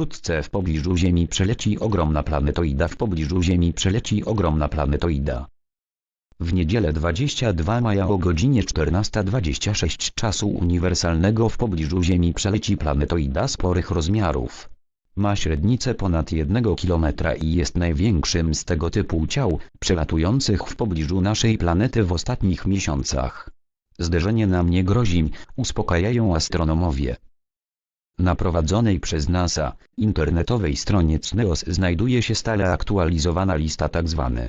Wkrótce w pobliżu Ziemi przeleci ogromna planetoida. W pobliżu Ziemi przeleci ogromna planetoida. W niedzielę 22 maja o godzinie 14.26 czasu uniwersalnego w pobliżu Ziemi przeleci planetoida sporych rozmiarów. Ma średnicę ponad 1 km i jest największym z tego typu ciał, przelatujących w pobliżu naszej planety w ostatnich miesiącach. Zderzenie nam nie grozi, uspokajają astronomowie. Na prowadzonej przez NASA, internetowej stronie CNEOS znajduje się stale aktualizowana lista tzw.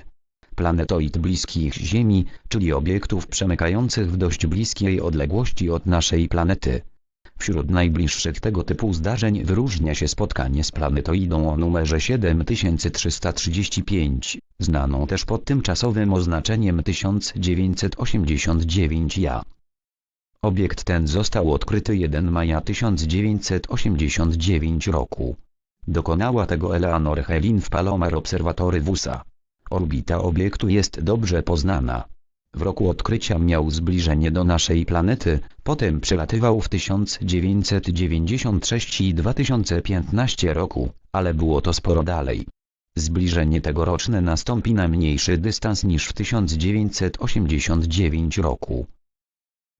planetoid bliskich Ziemi, czyli obiektów przemykających w dość bliskiej odległości od naszej planety. Wśród najbliższych tego typu zdarzeń wyróżnia się spotkanie z planetoidą o numerze 7335, znaną też pod tymczasowym oznaczeniem 1989 Ja. Obiekt ten został odkryty 1 maja 1989 roku. Dokonała tego Eleanor Helin w Palomar Observatory w USA. Orbita obiektu jest dobrze poznana. W roku odkrycia miał zbliżenie do naszej planety, potem przelatywał w 1996 i 2015 roku, ale było to sporo dalej. Zbliżenie tegoroczne nastąpi na mniejszy dystans niż w 1989 roku.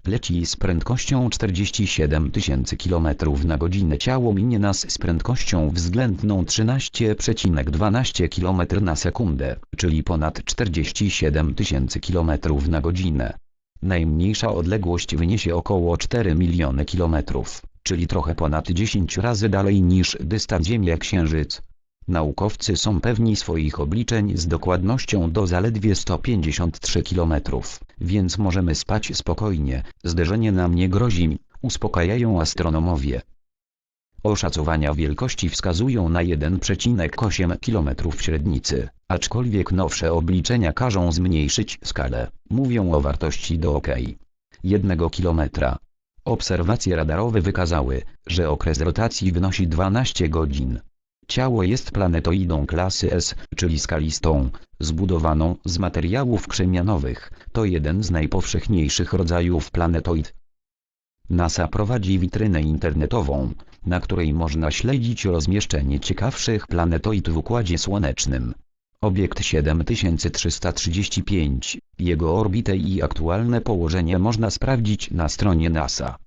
Leci z prędkością 47 tysięcy km na godzinę. Ciało minie nas z prędkością względną 13,12 km na sekundę, czyli ponad 47 tysięcy km na godzinę. Najmniejsza odległość wyniesie około 4 miliony kilometrów, czyli trochę ponad 10 razy dalej niż dystans Ziemia-Księżyc. Naukowcy są pewni swoich obliczeń z dokładnością do zaledwie 153 km, więc możemy spać spokojnie, zderzenie nam nie grozi, uspokajają astronomowie. Oszacowania wielkości wskazują na 1,8 km średnicy, aczkolwiek nowsze obliczenia każą zmniejszyć skalę, mówią o wartości do ok. 1 km. Obserwacje radarowe wykazały, że okres rotacji wynosi 12 godzin. Ciało jest planetoidą klasy S, czyli skalistą, zbudowaną z materiałów krzemianowych. To jeden z najpowszechniejszych rodzajów planetoid. NASA prowadzi witrynę internetową, na której można śledzić rozmieszczenie ciekawszych planetoid w Układzie Słonecznym. Obiekt 7335, jego orbitę i aktualne położenie można sprawdzić na stronie NASA.